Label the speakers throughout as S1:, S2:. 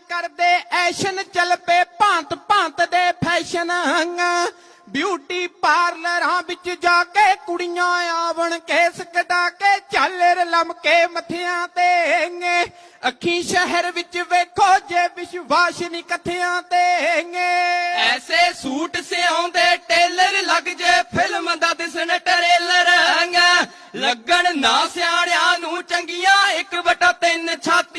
S1: ਕਰਦੇ ਐਸ਼ਨ ਚੱਲ ਪਏ ਭਾਂਤ ਭਾਂਤ ਦੇ ਫੈਸ਼ਨ ਬਿਊਟੀ ਪਾਰਲਰਾਂ ਵਿੱਚ ਜਾ ਕੇ ਕੁੜੀਆਂ ਆਵਣ, ਕੇਸ ਕਟਾ ਕੇ ਝਾਲਰ ਲਮਕੇ ਮੱਥਿਆਂ ਤੇ ਅੱਖੀ ਸ਼ਹਿਰ ਵਿੱਚ ਵੇਖੋ ਜੇ ਵਿਸ਼ਵਾਸ ਨਹੀਂ ਕਥਿਆਂ ਤੇ
S2: ਐਸੇ ਸੂਟ ਸਿਆਉਂਦੇ ਟੇਲਰ ਲੱਗ ਜੇ ਫਿਲਮ ਦਾ ਦਿਸਣ ਟਰੇਲਰ ਲੱਗਣ ਨਾ ਸਿਆਣਿਆਂ ਨੂੰ ਚੰਗੀਆਂ ਇੱਕ ਵਟਾ ਤਿੰਨ ਛੱਤ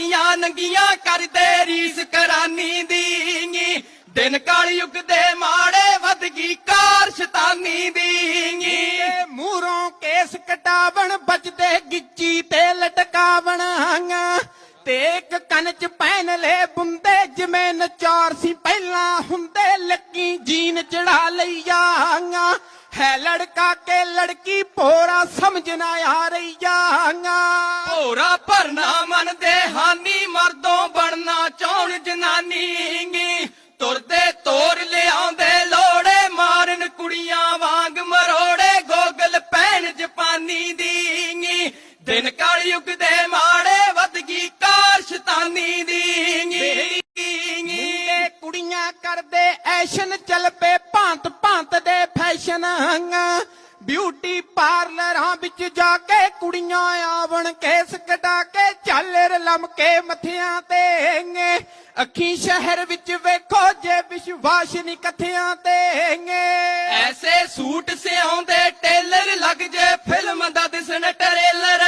S2: ਨੰਗੀਆਂ ਕਰਦੇ ਰੀਸ ਕਰਾਨੀ ਦੀ ਦਿਨ ਕਾਲ ਯੁੱਗ ਦੇ ਮਾੜੇ ਵੱਧ ਗਈ ਕਾਰ ਸ਼ੈਤਾਨੀ ਦੀ
S1: ਮੂਹਰੋਂ ਕੇਸ ਕਟਾਵਣ ਬਚਦੇ ਗਿੱਚੀ ਤੇ ਲਟਕਾਵਣ ਤੇ ਇੱਕ ਕੰਨ ਚ ਪਹਿਨ ਲੈ ਬੁੰਦੇ, ਜਿਵੇਂ ਨਚਾਰ ਸੀ ਪਹਿਲਾਂ ਹੁੰਦੇ, ਲੱਕੀ ਜੀਨ ਚੜਾ ਲਈ ਹੈ ਲੜਕਾ ਕੇ ਲੜਕੀ ਭੋਰਾ ਸਮਝ ਨਾ ਆ ਰਹੀਆ
S2: ਭੋਰਾ ਭਰਨਾ ਮੰਨਦੇ ਹਾਨੀ ਮਰਦੋਂ ਬਣਨਾ ਚਾਹਣ ਜਨਾਨੀ ਤੁਰਦੇ ਤੋਰ ਲਿਆਉਂਦੇ ਲੋੜੇ ਮਾਰਨ ਕੁੜੀਆਂ ਵਾਂਗ ਮਰੋੜੇ ਗੋਗਲ ਪੈਣ ਜਪਾਨੀ ਦੀ ਦਿਨ ਕਾਲ ਯੁੱਗ ਦੇ ਮਾੜੇ ਵੱਧ ਗਈ ਕਾਰ ਸ਼ੈਤਾਨੀ ਦੀ
S1: ਮੁੰਡੇ ਕੁੜੀਆਂ ਕਰਦੇ ਐਸ਼ਨ ਚੱਲ ਪਏ ਭਾਂਤ ਭਾਂਤ ਦੇ ਫੈਸ਼ਨ ਬਿਊਟੀ ਪਾਰਲਰਾਂ ਵਿੱਚ ਜਾ ਕੇ ਕੁੜੀਆਂ ਆਵਣ, ਕੇਸ ਕਟਾ ਕੇ ਝਾਲਰ ਲਮਕੇ ਮੱਥਿਆਂ ਤੇ ਅੱਖੀ ਸ਼ਹਿਰ ਵਿੱਚ ਵੇਖੋ ਜੇ ਵਿਸ਼ਵਾਸ ਨਹੀਂ ਕਥਿਆਂ ਤੇ
S2: ਐਸੇ ਸੂਟ ਸਿਆਉਂਦੇ ਟੇਲਰ ਲੱਗ ਜੇ ਫਿਲਮ ਦਾ ਦਿਸਣ ਟਰੇਲਰ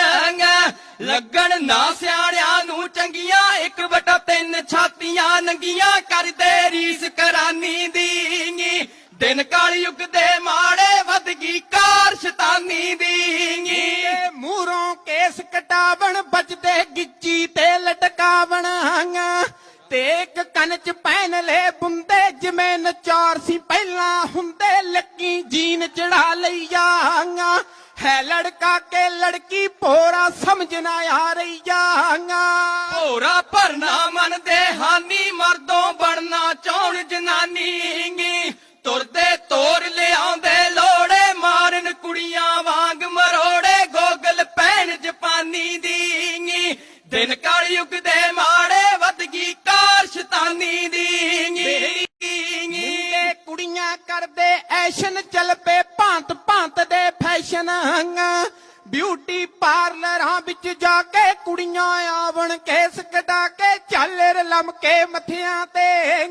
S2: ਲੱਗਣ ਨਾ ਸਿਆਣਿਆਂ ਨੂੰ ਚੰਗੀਆਂ, ਇੱਕ ਵਟਾ ਤਿੰਨ ਛਾਤੀਆਂ ਨੰਗੀਆਂ ਕਰਦੇ ਰੀਸ ਕਰਾਨੀ ਦੀ। ਦਿਨ ਕਾਲ ਯੁੱਗ ਦੇ ਮਾੜੇ ਵੱਧ ਗਈ ਕਾਰ ਸ਼ੈਤਾਨੀ ਦੀ
S1: ਮੂਹਰੋਂ ਕੇਸ ਕਟਾਵਣ ਵੱਜਦੇ ਗਿੱਚੀ ਤੇ ਲਟਕਾਵਣ ਤੇ ਇੱਕ ਕੰਨ ਚ ਪਹਿਨ ਲੈ ਬੁੰਦੇ ਜਿਵੇਂ ਨਚਾਰ ਸੀ ਪਹਿਲਾਂ ਹੁੰਦੇ ਲੱਕੀ ਜੀਨ ਚੜਾ ਲਈਆ ਹੈ ਲੜਕਾ ਕੇ ਲੜਕੀ ਭੋਰਾ ਸਮਝ ਨਾ ਆ ਰਹੀਆ
S2: ਭੋਰਾ ਭਰਨਾ ਮੰਨਦੇ ਹਾਨੀ ਮਰਦੋਂ ਬਣਨਾ ਚਾਹਣ ਜਨਾਨੀ ਪੈਣ ਦੀ ਦਿਨ ਕਾਲ ਯੁੱਗ ਦੇ ਮਾੜੇ ਵੱਧ ਗਈ ਕਾਰ ਸ਼ੈਤਾਨੀ ਦੀ
S1: ਮੁੰਡੇ ਕੁੜੀਆਂ ਕਰਦੇ ਐਸ਼ਨ ਚੱਲ ਪਏ ਭਾਂਤ ਭਾਂਤ ਦੇ ਫੈਸ਼ਨ ਬਿਊਟੀ ਪਾਰਲਰਾਂ ਵਿੱਚ ਜਾ ਕੇ ਕੁੜੀਆਂ ਆਵਣ, ਕੇਸ ਕਟਾ ਕੇ ਝਾਲਰ ਲਮਕੇ ਮੱਥਿਆਂ ਤੇ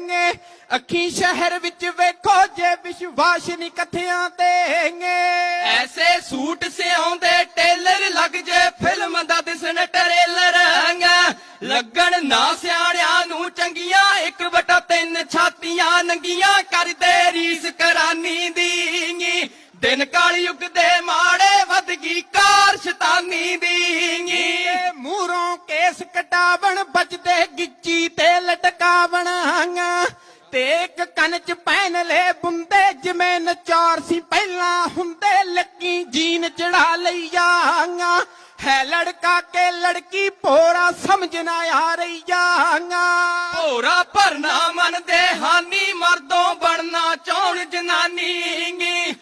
S1: ਅੱਖੀ ਸ਼ਹਿਰ ਵਿੱਚ ਵੇਖੋ ਜੇ ਵਿਸ਼ਵਾਸ ਨਹੀਂ ਕਥਿਆਂ ਤੇ
S2: ਐਸੇ ਸੂਟ ਸਿਆਉਂਦੇ ਟੇਲਰ ਲੱਗ ਜੇ ਫਿਲਮ ਦਾ ਦਿਸਣ ਟਰੇਲਰ ਲੱਗਣ ਨਾ ਸਿਆਣਿਆਂ ਨੂੰ ਚੰਗੀਆਂ, ਇੱਕ ਵਟਾ ਤਿੰਨ ਛਾਤੀਆਂ ਨੰਗੀਆਂ ਕਰਦੇ ਰੀਸ ਕਰਾਨੀ ਦੀ ਦਿਨ ਕਾਲ ਯੁੱਗ ਦੇ
S1: ਕੰਨ ਚ ਪਹਿਨ ਲੈ ਬੁੰਦੇ, ਜਿਵੇਂ ਨਚਾਰ ਸੀ ਪਹਿਲਾਂ ਹੁੰਦੇ, ਲੱਕੀ ਜੀਨ ਚੜਾ ਲਈਆ ਹੈ ਲੜਕਾ ਕੇ ਲੜਕੀ, ਭੋਰਾ ਸਮਝ ਨਾ ਆ ਰਹੀਆ
S2: ਭੋਰਾ ਭਰਨਾ ਮਨ ਦੇ ਹਾਨੀ, ਮਰਦੋਂ ਬਣਨਾ ਚਾਹਣ ਜਨਾਨੀ